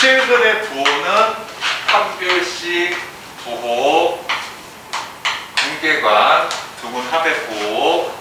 실근의 부호는 판별식 부호, 분계관, 두근 합의 부호,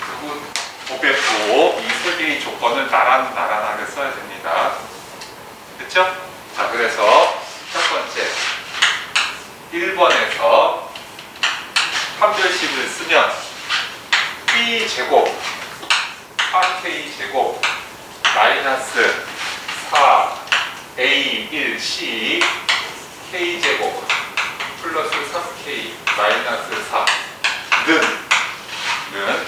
두근 곱의 부호 이 세 개의 조건을 나란 나란하게 써야 됩니다. 됐죠? 자 그래서 첫 번째 1번에서 판별식을 쓰면 b 제곱 4k 제곱 마이너스 4 a 1 c k 제곱 플러스 3k 마이너스 4 는 는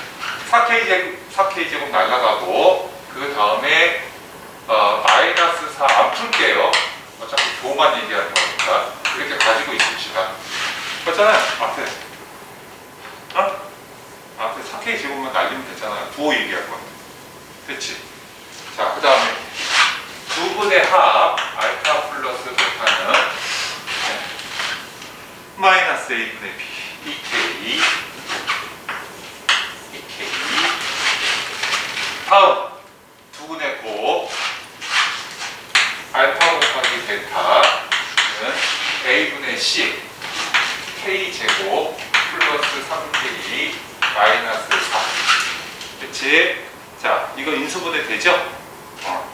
4k 제곱 4k 제곱 날라가고 그 다음에 어, 마이너스 4 안 풀게요. 어차피 부호만 얘기하는 거니까 이렇게 가지고 있읍시다. 그렇잖아요. 앞에 어? 앞에 4K 제곱만 날리면 되잖아요. 부호 얘기할 건데. 됐지? 자, 그 다음에 두 분의 합, 알파 플러스 베타는 네. 마이너스 A분의 B, 2K, 2K. 다음, 두 분의 곱, 알파 곱하기 베타는 A분의 C, K 제곱 플러스 3K 마이너스 4. 그치? 자, 인수분해 되죠? 어.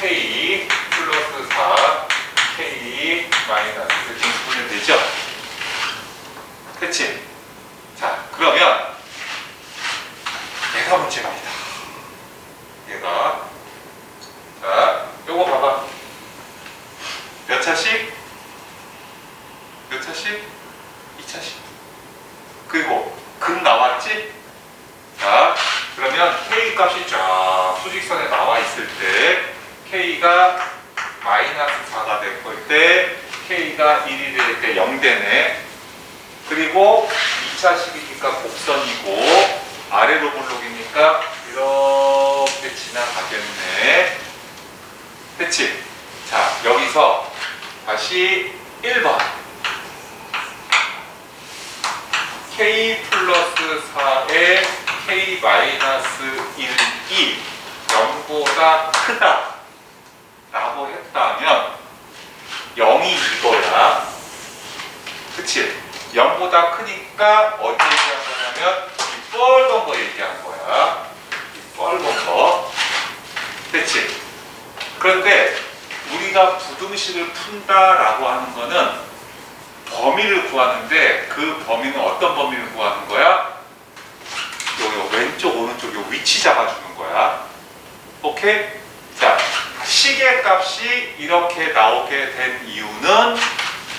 K 플러스 4, K 마이너스 인수분해 되죠? 그치? 자, 그러면 얘가 문제입니다. 얘가 자, 요거 봐봐. 몇 차씩? 몇 차씩? 2차씩. 그리고 근 나왔지? 자, 그러면 K 값이 쫙 수직선에 나와 있을 때 K가 마이너스 4가 될때 K가 1이 될 때 0되네. 그리고 2차식이니까 곡선이고 아래로 볼록이니까 이렇게 지나가겠네. 됐지? 자, 여기서 다시 1번. K 플러스 4에 K 마이너스 1이 0보다 크다 라고 했다면 0이 이거야 그치? 0보다 크니까 어디 얘기한 거냐면 이 뻘건 거 얘기한 거야 이 뻘건 거 됐지? 그런데 우리가 부등식을 푼다라고 하는 거는 범위를 구하는데 그 범위는 어떤 범위를 구하는 거야? 요, 요 왼쪽 오른쪽 요 위치 잡아주는 거야. 오케이? 자, 시계 값이 이렇게 나오게 된 이유는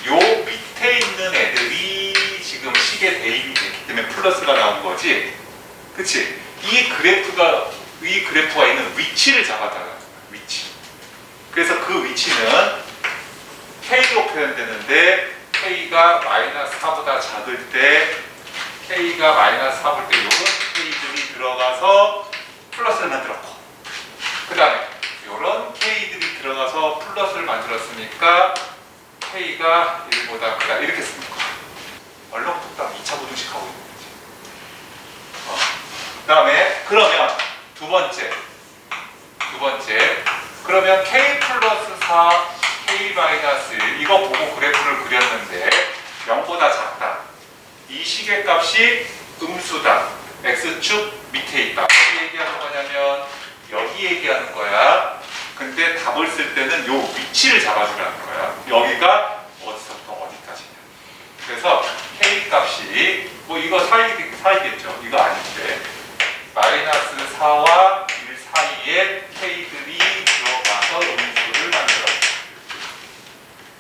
요 밑에 있는 애들이 지금 시계 대입이 됐기 때문에 플러스가 나온 거지. 그치? 이 그래프가, 이 그래프가 있는 위치를 거야. 위치. 그래서 그 위치는 K로 표현되는데 K가 마이너스 4보다 작을 때 K가 마이너스 4볼 때 요런 K들이 들어가서 플러스를 만들었고 그 다음에 요런 K들이 들어가서 플러스를 만들었으니까 K가 1보다 크다 이렇게 거야 얼렁뚱땅 2차 부등식 하고 있는 거지 어. 그 다음에 그러면 두 번째 두 번째 그러면 K 플러스 4 K 마이너스 1 이거 보고 그래프를 그렸는데 0보다 작다. 이 시계값이 음수다. X축 밑에 있다. 어디 얘기하는 거냐면 여기 얘기하는 거야. 근데 답을 쓸 때는 요 위치를 잡아주라는 거야. 여기가 어디서부터 어디까지냐. 그래서 K 값이 뭐 이거 사이, 사이겠죠. 이거 아닌데 마이너스 4와 1 사이에 K들이 들어가서 음수를 만들어.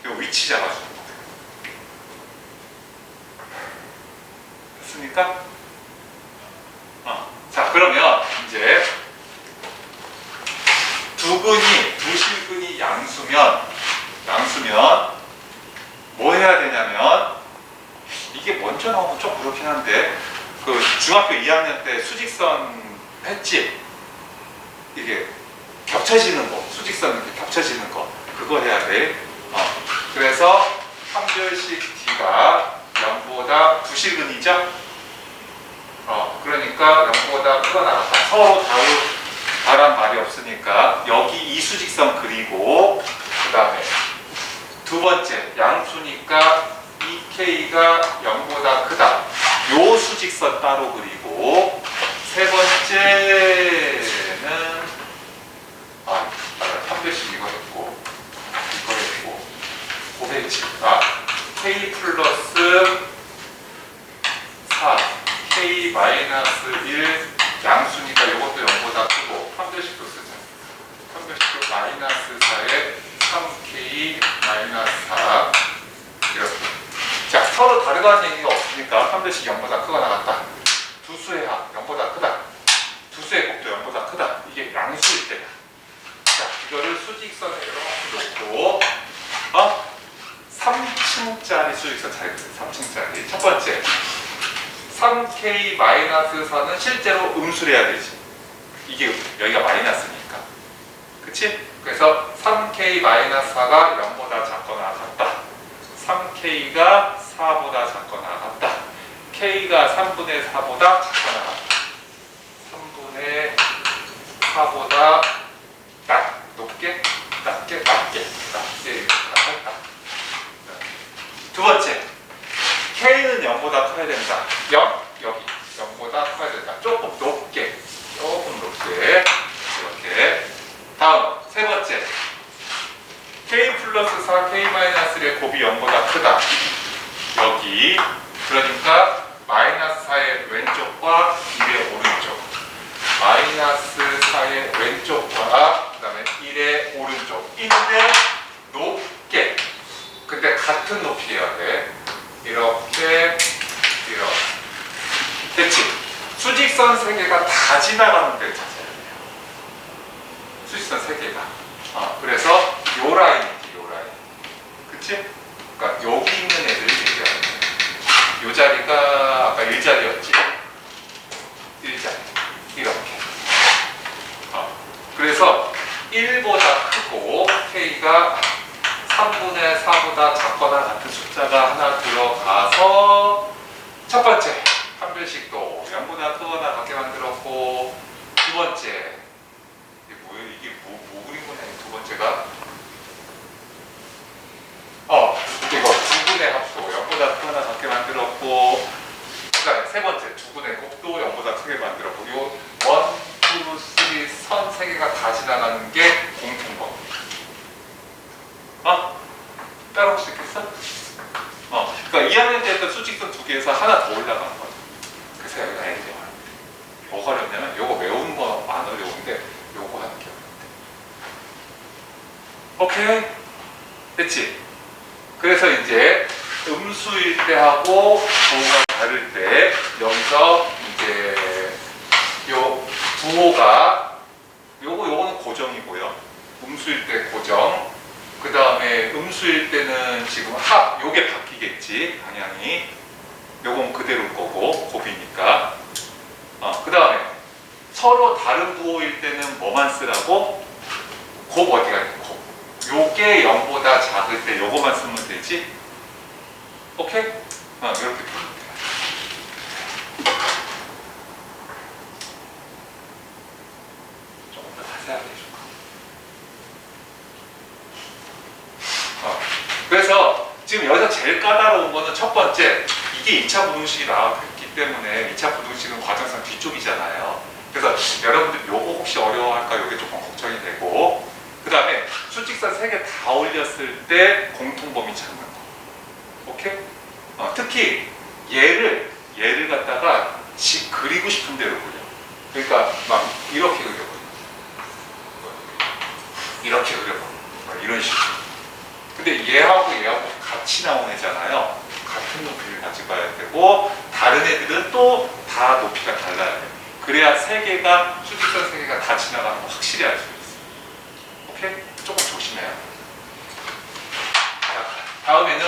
요 위치 잡아주는 거예요. 됐습니까? 어. 자, 그러면 이제 두 근이, 두 실근이 양수면 뭐 해야 되냐면 이게 먼저 나오면 좀 그렇긴 한데 그 중학교 2학년 때 수직선 했지? 이게 겹쳐지는 거, 수직선 이렇게 겹쳐지는 거 그거 해야 돼. 어. 그래서 판별식 D가 0보다 부실근이죠? 어, 그러니까 0보다 크거나 같다. 서로 다우 바란 말이 없으니까 여기 이 수직선 그리고 그 다음에 두 번째 양수니까 이 k가 0보다 크다. 요 수직선 따로 그리고 세 번째는 아, 판별식 이거 했고 이거 했고 고배치 아 k 플러스 4 k 마이너스 1 양수니까 이것도 0보다 크고 판별식도 쓰자. 판별식도 마이너스 4에 3k 마이너스 4 이렇게. 자 서로 없으니까 판별식 0보다 크거나 같다. 두 수의 합 0보다 크다. 두 수의 곱도 0보다 크다. 이게 양수일 때야. 자 이거를 수직선에 이렇게 놓고 어? 3층짜리 수직선 잘 그려. 3층짜리. 첫 번째. 3k-4는 실제로 음수래야 되지. 이게 여기가 마이너스니까. 그치? 그래서 3k-4가 0보다 작거나 같다. 3k가 4보다 작거나. K가 3분의 4보다 작거나 같다. 3분의 4보다 낮, 높게, 낮게, 낮게, 낮게 같다. 두 번째, K는 0보다 커야 된다. 0, 여기 0보다 커야 된다. 조금 높게, 조금 높게 이렇게. 다음 세 번째, K 플러스 4, K 마이너스 1의 곱이 0보다 크다. 여기 그러니까 마이너스 4의 왼쪽과 1의 오른쪽. 마이너스 4의 왼쪽과 그다음에 1의 오른쪽. 인데 높게. 근데 같은 높이여야 돼. 이렇게 이렇게 됐지? 수직선 세 개가 다 지나가는 데를 찾아야 돼요. 수직선 세 개가. 어, 그래서 요 라인이지 요 라인. 그치? 그러니까 여기 있는 애들 얘기하는 거야. 요 자리가 아까 1자리였지? 1자리. 이렇게. 어, 그래서 1보다 크고 K가 3분의 4보다 작거나 같은 숫자가 하나 들어가서 첫 번째 판별식도 0보다 크거나 같게 만들었고 두 번째. 이게 뭐예요? 이게 뭐, 뭐 그린 거냐 이두 번째가? 어 이거 두 분의 합도 0보다 크거나 같게 만들었고 그다음에 세 번째 두 분의 곱도 0보다 크게 만들었고 요 원, 투, 쓰리 선 세 개가 다 지나가는 게 공통범위 어? 따라올 수 있겠어? 어, 그러니까 2학년 때 했던 개에서 하나 더 올라간 거야. 그래서 여기가 애들이 어렵대. 뭐가 어렵냐면 요거 외우는 거안 어려운데 요거 하는 게 어렵대. 오케이? 됐지? 그래서 이제 음수일 때 하고 부호가 다를 때 여기서 이제 요 부호가 요거 요거는 고정이고요. 음수일 때 고정. 그 다음에 음수일 때는 지금 합 요게 바뀌겠지 방향이 요건 그대로일 거고 곱이니까. 어, 그 다음에 서로 다른 부호일 때는 뭐만 쓰라고? 곱 어디가 있곱. 요게 0보다 작을 때 요거만 쓰면 되지? 오케이? 어, 이렇게 돼 조금 더 자세하게 해줄까? 어, 그래서 지금 여기서 제일 까다로운 거는 첫 번째 이게 2차 부등식이 나왔기 때문에 2차 부등식은 과정상 뒤쪽이잖아요. 그래서 여러분들 요거 혹시 어려워할까 요게 조금 걱정이 되고 그 다음에 수직선 세개다 올렸을 때 공통범위 찾는 거. 오케이? 어, 특히 얘를 얘를 갖다가 지 그리고 싶은 대로 그려. 그러니까 막 이렇게 그려버려. 이렇게 그려버려. 막 이런 식으로. 근데 얘하고 얘하고 같이 나온 애잖아요. 높이를 가지고 가야 되고 다른 애들은 또 다 높이가 달라야 돼. 그래야 세 개가 수직선 세 개가 다 지나가는 거 확실히 알 수 있어. 오케이? 조금 조심해요. 자, 다음에는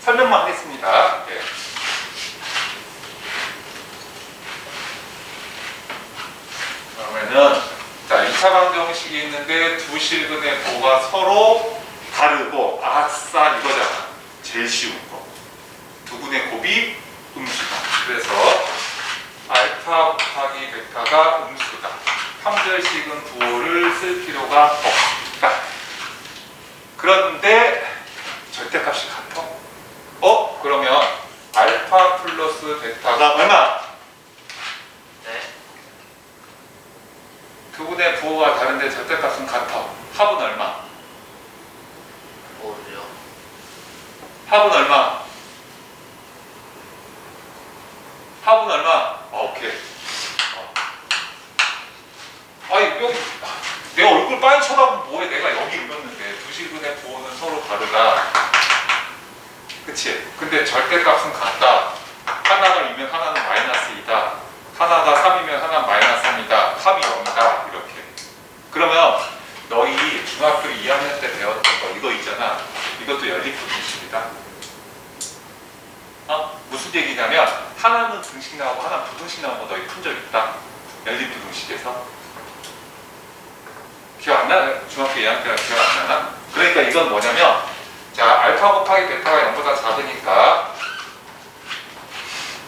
설명만 하겠습니다. 예. 그러면은 자, 2차 방정식이 있는데 두 실근의 보가 서로 다르고 아싸 이거잖아. 제일 쉬운 거. 두 분의 곱이 음수다. 그래서 알파 곱하기 베타가 음수. 함절식은 부호를 쓸 필요가 없다. 그런데 절대값이 같아. 어? 그러면 알파 플러스 베타가 얼마? 네. 두 분의 부호가 다른데 절대값은 같아. 합은 얼마? 뭐요? 합은 얼마? 합은 얼마? 어, 오케이. 어. 아니, 여기, 내 얼굴 빨리 쳐다보면 뭐해. 내가 여기 읽었는데. 두 식분의 부호는 서로 다르다. 그치? 근데 절대값은 같다. 하나가 2면 하나는 마이너스 2다. 하나가 3이면 하나는 마이너스 3이다. 합이 0이다. 이렇게. 그러면 너희 중학교 2학년 때 배웠던 거 이거 있잖아. 이것도 연립부등식이다. 어? 무슨 얘기냐면 하나는 등식 나오고 하나는 부등식 거 너희 푼 적 있다. 연립부등식에서. 기억 안 나? 중학교 2학년 때 기억 안 나나? 그러니까 이건 뭐냐면 자 알파 곱하기 베타가 0보다 작으니까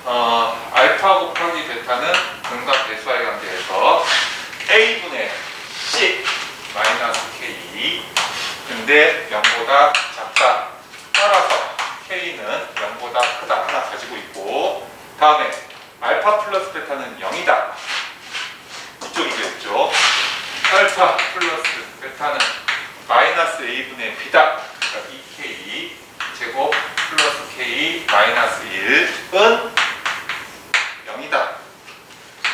어, 알파 곱하기 베타는 등각 대수와의 관계에서 a분의 c 마이너스 k 근데 0보다 작다 따라서 k는 0보다 크다 하나 가지고 있고 다음에 알파 플러스 베타는 0이다. 이쪽이겠죠? 알파 플러스 베타는 마이너스 a분의 b다. 그러니까 2k 제곱 플러스 k 마이너스 1은 0이다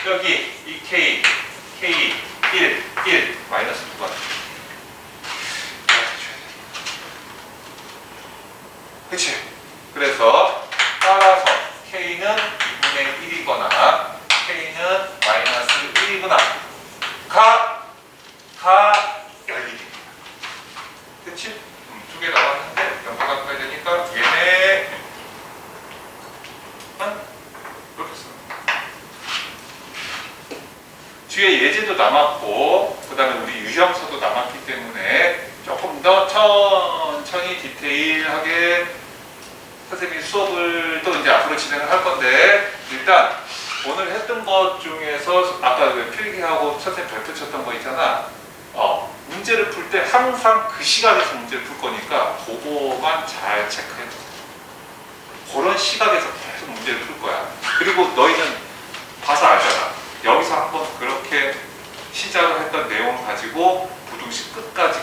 여기 2k k 1 1 마이너스 2번 그치 그래서 따라서 k는 2분의 1이거나 k는 마이너스 1이거나 가, 가 열립니다 그치? 음, 두 개 나왔는데 연가 갖고 되니까 얘네 한 이렇게 씁니다 뒤에 예제도 남았고 그 다음에 우리 유형서도 남았기 때문에 조금 더 천천히 디테일하게 선생님이 수업을 또 이제 앞으로 진행을 할 건데 일단 오늘 했던 것 중에서 아까 그 필기하고 선생님 발표 쳤던 거 있잖아. 어, 문제를 풀 때 항상 그 시각에서 문제를 풀 거니까 그거만 잘 체크해 그런 시각에서 계속 문제를 풀 거야. 그리고 너희는 봐서 알잖아. 여기서 한번 그렇게 시작을 했던 내용을 가지고 부등식 끝까지